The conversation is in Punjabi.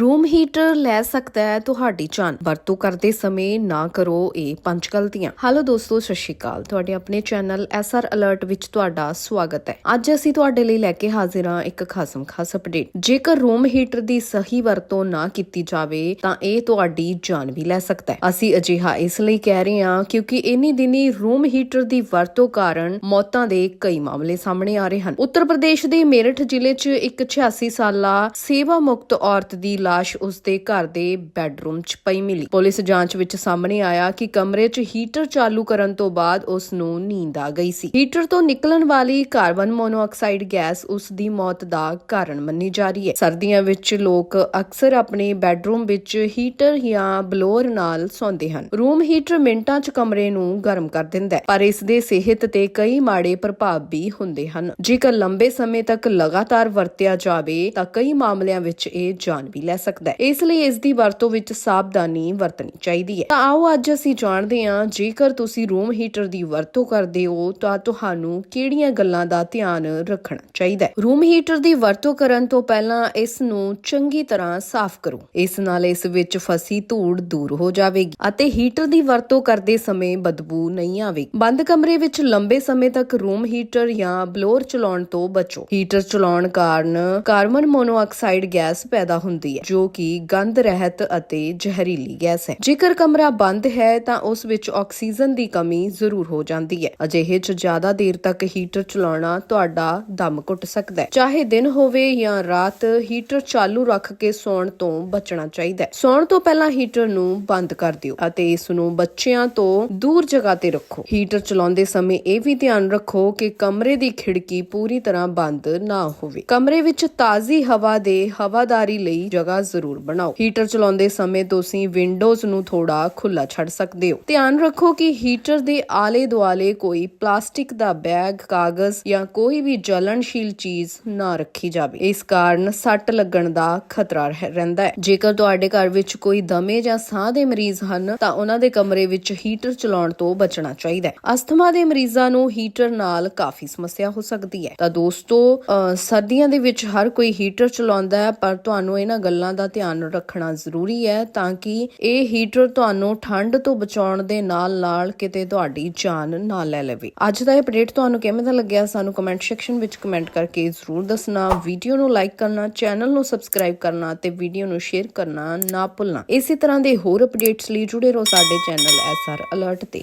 ਰੂਮ ਹੀਟਰ ਲੈ ਸਕਦਾ ਹੈ ਤੁਹਾਡੀ ਜਾਨ। ਵਰਤੋਂ ਕਰਦੇ ਸਮੇਂ ਨਾ ਕਰੋ ਇਹ ਪੰਜ ਗਲਤੀਆਂ। ਹੈਲੋ ਦੋਸਤੋ, ਸਤਿ ਸ਼੍ਰੀ ਅਕਾਲ। ਤੁਹਾਡੇ ਆਪਣੇ ਚੈਨਲ ਐਸਆਰ ਅਲਰਟ ਵਿੱਚ ਤੁਹਾਡਾ ਸਵਾਗਤ ਹੈ। ਅੱਜ ਅਸੀਂ ਤੁਹਾਡੇ ਲਈ ਲੈ ਕੇ ਹਾਜ਼ਰ ਹਾਂ ਇੱਕ ਖਾਸਮ ਖਾਸ ਅਪਡੇਟ। ਜੇਕਰ ਰੂਮ ਹੀਟਰ ਦੀ ਸਹੀ ਵਰਤੋਂ ਨਾ ਕੀਤੀ ਜਾਵੇ, ਤਾਂ ਇਹ ਤੁਹਾਡੀ ਜਾਨ ਵੀ ਲੈ ਸਕਦਾ ਹੈ। ਅਸੀਂ ਅਜਿਹਾ ਇਸ ਲਈ ਕਹਿ ਰਹੇ ਹਾਂ ਕਿਉਂਕਿ ਇਨੀ ਦਿਨੀ ਰੂਮ ਹੀਟਰ ਦੀ ਵਰਤੋਂ ਕਾਰਨ ਮੌਤਾਂ ਦੇ ਕਈ ਮਾਮਲੇ ਸਾਹਮਣੇ ਆ ਰਹੇ ਹਨ। ਉੱਤਰ ਪ੍ਰਦੇਸ਼ ਦੇ ਮੇਰਠ ਜ਼ਿਲ੍ਹੇ 'ਚ ਇੱਕ 86 ਸਾਲਾ ਸੇਵਾ ਮੁਕਤ ਔਰਤ ਦੀ ਲਾਸ਼ ਉਸਦੇ ਘਰ ਦੇ ਬੈੱਡਰੂਮ 'ਚ ਪਈ ਮਿਲੀ। ਪੁਲਿਸ ਜਾਂਚ ਵਿੱਚ ਸਾਹਮਣੇ ਆਇਆ ਕਿ ਕਮਰੇ 'ਚ ਹੀਟਰ ਚਾਲੂ ਕਰਨ ਤੋਂ ਬਾਅਦ ਉਸ ਨੂੰ ਨੀਂਦ ਆ ਗਈ ਸੀ। ਹੀਟਰ ਤੋਂ ਨਿਕਲਣ ਵਾਲੀ ਕਾਰਬਨ ਮੋਨੋਆਕਸਾਈਡ ਗੈਸ ਉਸ ਦੀ ਮੌਤ ਦਾ ਕਾਰਨ ਮੰਨੀ ਜਾ ਰਹੀ ਹੈ। ਸਰਦੀਆਂ ਵਿੱਚ ਲੋਕ ਅਕਸਰ ਆਪਣੇ ਬੈੱਡਰੂਮ ਵਿੱਚ ਹੀਟਰ ਜਾਂ ਬਲੋਅਰ ਨਾਲ ਸੌਂਦੇ ਹਨ। ਰੂਮ ਹੀਟਰ ਮਿੰਟਾਂ 'ਚ ਕਮਰੇ ਨੂੰ ਗਰਮ ਕਰ ਦਿੰਦਾ ਹੈ, ਪਰ ਇਸ ਦੇ ਸਿਹਤ ਤੇ ਕਈ ਮਾੜੇ ਪ੍ਰਭਾਵ ਵੀ ਹੁੰਦੇ ਹਨ। ਜੇਕਰ ਲੰਬੇ ਸਮੇਂ ਤੱਕ ਲਗਾਤਾਰ ਵਰਤਿਆ ਜਾਵੇ ਤਾਂ ਕਈ ਮਾਮਲਿਆਂ ਵਿੱਚ ਇਹ ਜਾਨ ਵੀ ਲੈ ਸਕਦਾ ਹੈ। ਇਸ ਲਈ ਇਸ ਦੀ ਵਰਤੋਂ ਵਿੱਚ ਸਾਵਧਾਨੀ ਵਰਤਣੀ ਚਾਹੀਦੀ ਹੈ। ਤਾਂ ਆਓ ਅੱਜ ਅਸੀਂ ਜਾਣਦੇ ਹਾਂ, ਜੇਕਰ ਤੁਸੀਂ ਰੂਮ ਹੀਟਰ ਦੀ ਵਰਤੋਂ ਕਰਦੇ ਹੋ, ਤਾਂ ਤੁਹਾਨੂੰ ਕਿਹੜੀਆਂ ਗੱਲਾਂ ਦਾ ਧਿਆਨ ਰੱਖਣਾ ਚਾਹੀਦਾ ਹੈ? ਰੂਮ ਹੀਟਰ ਦੀ ਵਰਤੋਂ ਕਰਨ ਤੋਂ ਪਹਿਲਾਂ ਇਸ ਨੂੰ ਚੰਗੀ ਤਰ੍ਹਾਂ ਸਾਫ਼ ਕਰੋ। ਇਸ ਨਾਲ ਇਸ ਵਿੱਚ ਫਸੀ ਧੂੜ ਦੂਰ ਹੋ ਜਾਵੇਗੀ ਅਤੇ ਹੀਟਰ ਦੀ ਵਰਤੋਂ ਕਰਦੇ ਸਮੇਂ ਬਦਬੂ ਨਹੀਂ ਆਵੇਗੀ। ਬੰਦ ਕਮਰੇ ਵਿੱਚ ਲੰਬੇ ਸਮੇਂ ਤੱਕ ਰੂਮ ਹੀਟਰ ਜਾਂ ਬਲੋਰ ਚਲਾਉਣ ਤੋਂ ਬਚੋ। ਹੀਟਰ ਚਲਾਉਣ ਕਾਰਨ ਕਾਰਬਨ ਮੋਨੋਆਕਸਾਈਡ ਗੈਸ ਪੈਦਾ ਹੁੰਦੀ ਹੈ ਜੋ ਕਿ ਗੰਧ ਰਹਿਤ ਅਤੇ ਜ਼ਹਿਰੀਲੀ ਗੈਸ ਹੈ। ਜੇਕਰ ਕਮਰਾ ਬੰਦ ਹੈ, ਤਾਂ ਉਸ ਵਿੱਚ ਆਕਸੀਜਨ ਦੀ ਕਮੀ ਜ਼ਰੂਰ ਹੋ ਜਾਂਦੀ ਹੈ। ਅਜਿਹੇ ਚ ਜ਼ਿਆਦਾ ਦੇਰ ਤੱਕ ਹੀਟਰ ਚਲਾਉਣਾ ਤੁਹਾਡਾ ਦਮ ਘੁੱਟ ਸਕਦਾ ਹੈ। ਚਾਹੇ ਦਿਨ ਹੋਵੇ ਜਾਂ ਰਾਤ, ਹੀਟਰ ਚਾਲੂ ਰੱਖ ਕੇ ਸੌਣ ਤੋਂ ਬਚਣਾ ਚਾਹੀਦਾ ਹੈ। ਸੌਣ ਤੋਂ ਪਹਿਲਾਂ ਹੀਟਰ ਨੂੰ ਬੰਦ ਕਰ ਦਿਓ ਅਤੇ ਇਸ ਨੂੰ ਬੱਚਿਆਂ ਤੋਂ ਦੂਰ ਜਗ੍ਹਾ ਤੇ ਰੱਖੋ। ਹੀਟਰ ਚਲਾਉਂਦੇ ਸਮੇਂ ਇਹ ਵੀ ਧਿਆਨ ਰੱਖੋ ਕਿ ਕਮਰੇ ਦੀ ਖਿੜਕੀ ਪੂਰੀ ਤਰ੍ਹਾਂ ਬੰਦ ਨਾ ਹੋਵੇ। ਕਮਰੇ ਵਿੱਚ ਤਾਜ਼ੀ ਹਵਾ ਦੇ ਹਵਾਦਾਰੀ ਲਈ ਜਗ੍ਹਾ ਜ਼ਰੂਰ ਬਣਾਓ। ਹੀਟਰ ਚਲਾਉਂਦੇ ਸਮੇਂ ਤੁਸੀਂ ਵਿੰਡੋਜ਼ ਨੂੰ ਥੋੜਾ ਖੁੱਲਾ ਛੱਡ ਸਕਦੇ ਹੋ। ਧਿਆਨ ਰੱਖੋ ਕਿ ਹੀਟਰ ਦੇ ਆਲੇ ਦੁਆਲੇ ਕੋਈ ਪਲਾਸਟਿਕ ਦਾ ਬੈਗ ਕਾਗਜ਼ ਜਾਂ ਕੋਈ ਵੀ ਜਲਣਸ਼ੀਲ ਚੀਜ਼ ਨਾ ਰੱਖੀ ਜਾਵੇ। ਇਸ ਕਾਰਨ ਸੱਟ ਲੱਗਣ ਦਾ ਖਤਰਾ ਰਹਿੰਦਾ ਹੈ। ਜੇਕਰ ਤੁਹਾਡੇ ਘਰ ਵਿੱਚ ਕੋਈ ਦਮੇ ਜਾਂ ਸਾਹ ਦੇ ਮਰੀਜ਼ ਹਨ, ਤਾਂ ਉਹਨਾਂ ਦੇ ਕਮਰੇ ਵਿੱਚ ਹੀਟਰ ਚਲਾਉਣ ਤੋਂ ਬਚਣਾ ਚਾਹੀਦਾ ਹੈ। ਅਸਥਮਾ ਦੇ ਮਰੀਜ਼ਾਂ ਨੂੰ ਹੀਟਰ ਨਾਲ ਕਾਫੀ ਸਮੱਸਿਆ ਹੋ ਸਕਦੀ ਹੈ। ਤਾਂ ਦੋਸਤੋ ਸਰਦੀਆਂ ਦੇ ਵਿੱਚ ਹਰ ਕੋਈ ਹੀਟਰ ਚਲਾਉਂਦਾ ਹੈ, ਪਰ ਤੁਹਾਨੂੰ ਇਹਨਾਂ ਗੱਲਾਂ ਦਾ ਧਿਆਨ ਰੱਖਣਾ ਜ਼ਰੂਰੀ ਹੈ ਤਾਂ ਕਿ ਇਹ ਹੀਟਰ ਤੁਹਾਨੂੰ ਠੰਡ ਤੋਂ ਬਚਾਉਣ ਦੇ ਨਾਲ ਨਾਲ ਕਿਤੇ ਤੁਹਾਡੀ ਜਾਨ ਨਾ ਲੈ ਲਵੇ। ਅੱਜ ਦਾ ਇਹ ਅਪਡੇਟ ਤੁਹਾਨੂੰ ਕਿਵੇਂ ਦਾ ਲੱਗਿਆ ਸਾਨੂੰ ਕਮੈਂਟ ਸੈਕਸ਼ਨ ਵਿੱਚ ਕਮੈਂਟ ਕਰਕੇ ਜ਼ਰੂਰ ਦੱਸਣਾ। ਵੀਡੀਓ ਨੂੰ ਲਾਈਕ ਕਰਨਾ ਚੈਨਲ ਨੂੰ ਸਬਸਕ੍ਰਾਈਬ ਕਰਨਾ ਤੇ ਵੀਡੀਓ ਨੂੰ ਸ਼ੇਅਰ ਕਰਨਾ ਨਾ ਭੁੱਲਣਾ। ਇਸੇ ਤਰ੍ਹਾਂ ਦੇ ਹੋਰ ਅਪਡੇਟਸ ਲਈ ਜੁੜੇ ਰਹੋ ਸਾਡੇ ਚੈਨਲ ਐਸਆਰ ਅਲਰਟ ਤੇ।